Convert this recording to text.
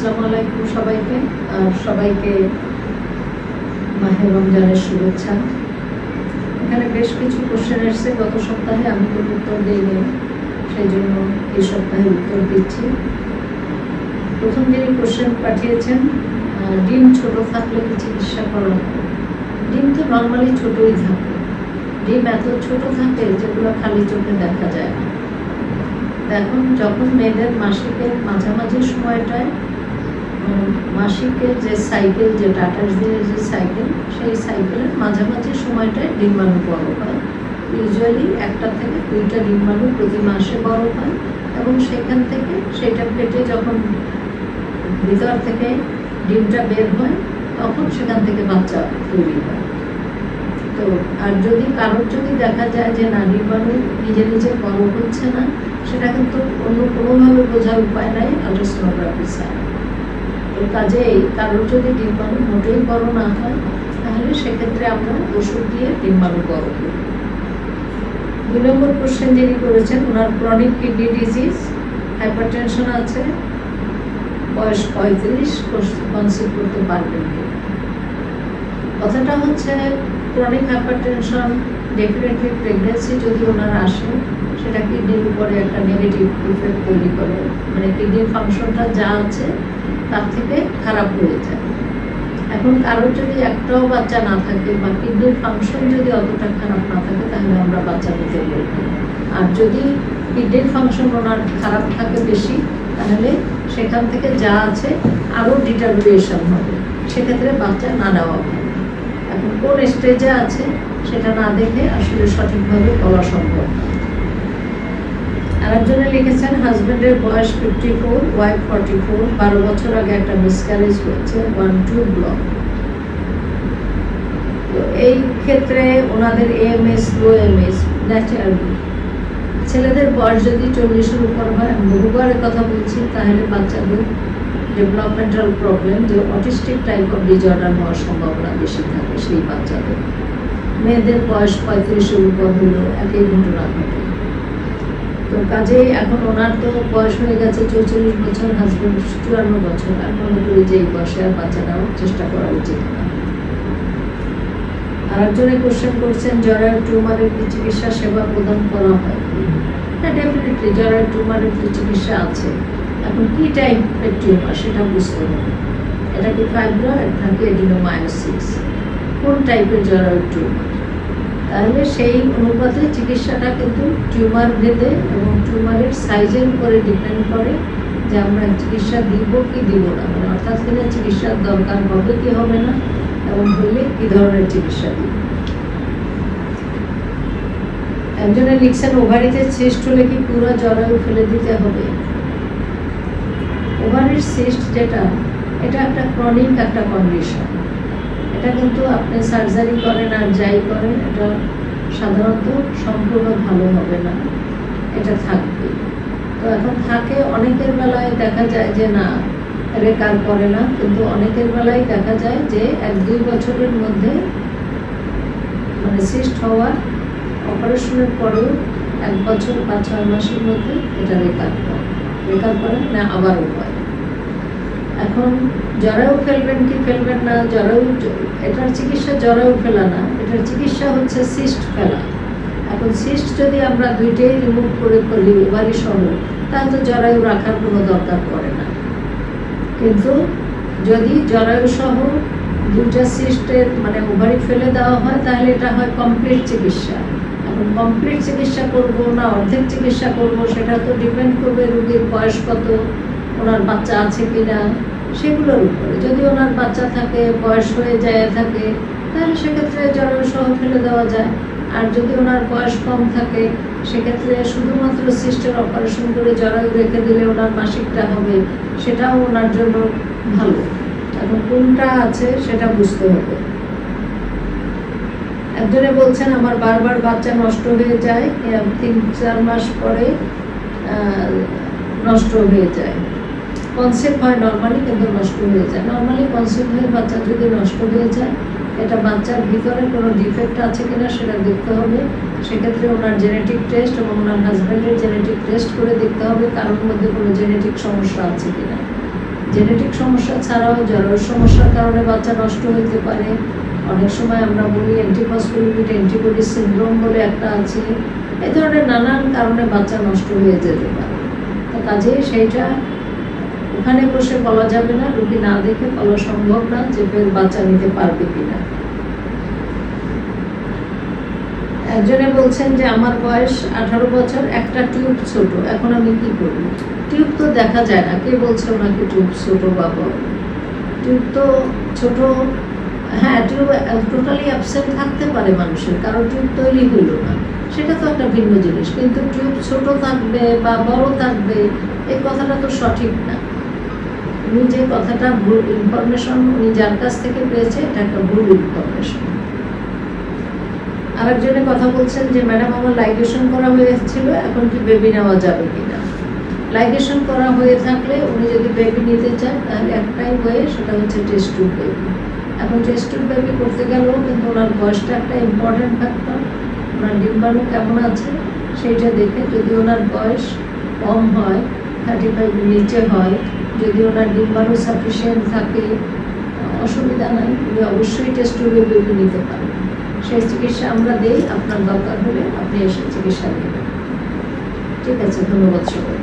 আসসালামু আলাইকুম সবাইকে, আর সবাইকে মাহে রমজানের শুভেচ্ছা। এখানে বেশ কিছু কোশ্চেন এসছে গত সপ্তাহে আমি কোনো উত্তর দিইনি সেই জন্য এই সপ্তাহে উত্তর দিচ্ছি। প্রথম যিনি কোশ্চেন পাঠিয়েছেন ডিম ছোট থাকলে কি চিকিৎসা করা ডিম তো নর্মালি ছোটই থাকে। ডিম এত ছোট থাকে যেগুলো খালি চোখে দেখা যায় না। এখন যখন মেয়েদের মাসিকের মাঝামাঝি সময়টায় মাসিকের যে সাইকেল যেটা আঠাশ দিনের যে সাইকেল সেই সাইকেলের মাঝামাঝি সময়টায় ডিম্বাণু বড় হয়। ইউজুয়ালি একটা থেকে দুইটা ডিম্বাণু প্রতি মাসে বড় হয় এবং সেখান থেকে সেটা পেটে যখন ভিতর থেকে ডিমটা বের হয়, তখন সেখান থেকে বাচ্চা তৈরি হয়। তো আর যদি কারোর যদি দেখা যায় যে না, ডিম্বাণু নিজে নিজে বড় হচ্ছে না, সেটা কিন্তু অন্য কোনোভাবে বোঝার উপায় নাই আলট্রাসোনোগ্রাফি ছাড়া। কাজেই কারোর যদি ডিম্বাণু মোটেই বড় না হয় তাহলে সেক্ষেত্রে আমরা ওষুধ দিয়ে ডিম্বাণু বড় করি দুই নম্বর কোশ্চেন যিনি করেছেন, ওনার ক্রনিক কিডনি ডিজিজ হাইপারটেনশন আছে, বয়স পঁয়ত্রিশ কনসিভ করতে পারবেন কথাটা হচ্ছে ক্রনিক হাইপারটেনশন ডেফিনেটলি প্রেগনেন্সি যদি ওনার আসে, সেটা কিডনির উপরে একটা নেগেটিভ ইফেক্ট তৈরি করে। মানে কিডনির ফাংশনটা যা আছে, তার থেকে খারাপ হয়ে যায়। এখন কারোর যদি একটাও বাচ্চা না থাকে বা কিডনির ফাংশন যদি অতটা খারাপ না থাকে, তাহলে আমরা বাচ্চা নিতে বলব আর যদি কিডনির ফাংশন ওনার খারাপ থাকে বেশি, তাহলে সেখান থেকে যা আছে, আরও ডিটারমিনেশন হবে। সেক্ষেত্রে বাচ্চা না নেওয়া ভালো এখন কোন স্টেজে আছে সেটা না দেখে আসলে সঠিকভাবে বলা সম্ভব। আরেকজনে লিখেছেন হাজব্যান্ডের বয়স fifty four wife forty four বারো বছর আগে একটা মিসক্যারেজ হয়েছে ওয়ান টু ব্লক তো এই ক্ষেত্রে ওনাদের M S low MS naturally ছেলেদের বয়স যদি চল্লিশের উপর হয়, আমি বহুবারের কথা বলছি, তাহলে বাচ্চাদের ডেভেলপমেন্টাল প্রবলেম যে অটিস্টিক টাইপ অফ ডিজর্ডার হওয়ার সম্ভাবনা বেশি থাকে সেই বাচ্চাদের। মেয়েদের বয়স পঁয়ত্রিশের উপর হলেও একই ঘটনা ঘটে তো কাজেই এখন ওনার তো বয়স হয়ে গেছে চৌচল্লিশ বছর হাজবেন্ড চুয়ান্ন বছর, আর মনে করি যে এই বয়সে আর বাচ্চা নেওয়ার চেষ্টা করা উচিত না। আর একজনে কোশ্চেন করছেন জরায়ু টিউমারের কি চিকিৎসা সেবা প্রদান করা হয়। হ্যাঁ ডেফিনেটলি জরায়ু টিউমারের কি চিকিৎসা আছে, এখন কি টাইপের টিউমার সেটা বুঝতে হবে। এটা কি ফাইব্রয়েড নাকি এডিনোমায়োসিস কোন টাইপের জরায়ু টিউমার তাহলে সেই অনুপাতে চিকিৎসাটা কিন্তু টিউমার ভেদে এবং টিউমারের সাইজের উপরে ডিপেন্ড করে যে আমরা চিকিৎসা দিব কি দিব না। মানে অর্থাৎ কিনা চিকিৎসার দরকার হবে কি হবে না এবং হলে কি ধরনের চিকিৎসা দিব একজনে লিখছেন, ওভারিতে সিস্ট হলে কি পুরো জরায়ু ফেলে দিতে হবে? ওভারির সিস্ট যেটা, এটা একটা ক্রনিক একটা কন্ডিশন এটা কিন্তু আপনি সার্জারি করেন আর যাই করেন, এটা সাধারণত সম্পূর্ণ ভালো হবে না। এটা থাকবে তো এখন থাকে, অনেকের বেলায় দেখা যায় যে না রেকার করে না। কিন্তু অনেকের বেলায় দেখা যায় যে এক দুই বছরের মধ্যে মানে সিস্ট হওয়ার অপারেশনের পরেও এক বছর বা ছয় মাসের মধ্যে এটা রেকার করে। রেকার করেন না, আবারও হয়। এখন জরায়ু ফেলবেন কি ফেলবেন না জরায়ু এটার চিকিৎসা জরায়ু ফেলা না, এটার চিকিৎসা হচ্ছে সিস্ট ফেলা। এখন সিস্ট যদি আমরা দুইটাই রিমুভ করে ফেলি ওভারি সহ তাহলে তো জরায়ু রাখার কোনো দরকার পড়ে না। কিন্তু যদি জরায়ু সহ দুইটা সিস্টের মানে ওভারি ফেলে দেওয়া হয়, তাহলে এটা হয় কমপ্লিট চিকিৎসা। এখন কমপ্লিট চিকিৎসা করব না, অর্ধেক চিকিৎসা করব, সেটা তো ডিপেন্ড করবে রোগীর বয়স কত, ওনার বাচ্চা আছে কি না সেগুলোর উপরে। যদি ওনার বাচ্চা থাকে, বয়স হয়ে যায়, থাকে, তাহলে সেক্ষেত্রে জরায়ু সহ ফেলে দেওয়া যায়। আর যদি ওনার বয়স কম থাকে, সেক্ষেত্রে শুধুমাত্র সিস্টের অপারেশন করে জরায়ু রেখে দিলে ওনার মাসিকটা হবে, সেটাও ওনার জন্য ভালো। এখন কোনটা আছে সেটা বুঝতে হবে। একজনে বলছেন, আমার বারবার বাচ্চা নষ্ট হয়ে যায়। তিন চার মাস পরে নষ্ট হয়ে যায়। কনসেপ্ট হয় নর্মালি কিন্তু নষ্ট হয়ে যায়। নর্মালি কনসেপ্ট হয়ে বাচ্চা যদি নষ্ট হয়ে যায়, এটা বাচ্চার ভিতরে কোনো ডিফেক্ট আছে কিনা সেটা দেখতে হবে। সেক্ষেত্রে ওনার জেনেটিক টেস্ট এবং ওনার হাজব্যান্ডের জেনেটিক টেস্ট করে দেখতে হবে কারোর মধ্যে কোনো জেনেটিক সমস্যা আছে কিনা। জেনেটিক সমস্যা ছাড়াও জরায়ুর সমস্যার কারণে বাচ্চা নষ্ট হতে পারে। অনেক সময় আমরা বলি অ্যান্টিফসফোলিপিড অ্যান্টিবডি সিনড্রোম বলে একটা আছে। এ ধরনের নানান কারণে বাচ্চা নষ্ট হয়ে যেতে পারে। কাজে সেইটা ওখানে বসে বলা যাবে না, রুগী না দেখে বলা সম্ভব না যে ফের বাচ্চা নিতে পারবে কিনা। একজনে বলছেন যে, আমার বয়স আঠারো বছর, একটা টিউব ছোট, এখন আমি কি করব? টিউব তো দেখা যায় না, কে বলছে ওনাকে টিউব ছোট বা বড়? টিউব তো ছোট হ্যাঁ টিউব টোটালি অ্যাবসেন্ট থাকতে পারে মানুষের, কারণ টিউব তৈরি হইল না। সেটা তো একটা ভিন্ন জিনিস, কিন্তু টিউব ছোট থাকবে বা বড় থাকবে, এই কথাটা তো সঠিক না। উনি যে কথাটা ভুল ইনফরমেশন উনি যার কাছ থেকে পেয়েছে, এটা একটা ভুল ইনফরমেশন আরেকজনে কথা বলছেন যে, ম্যাডাম, আমার লাইগেশন করা হয়েছিল এখন কি বেবি নেওয়া যাবে কিনা? লাইগেশন করা হয়ে থাকলে উনি যদি বেবি নিতে চান, তাহলে একটাই হয়ে সেটা হচ্ছে টেস্ট টুব বেবি এখন টেস্ট টুব বেবি করতে গেলেও কিন্তু ওনার বয়সটা একটা ইম্পর্টেন্ট ফ্যাক্টর ওনার ডিম্বাণু কেমন আছে, সেইটা দেখে যদি ওনার বয়স কম হয় থার্টি ফাইভের নিচে হয় যদি ওনার ডিম্বাণু সাফিসিয়েন্ট থাকে, অসুবিধা নাই, উনি অবশ্যই টেস্ট টুবে বেবি নিতে পারেন। সেই চিকিৎসা আমরা দেই, আপনার দরকার হলে আপনি এসে চিকিৎসা নেবেন ঠিক আছে, ধন্যবাদ সবাই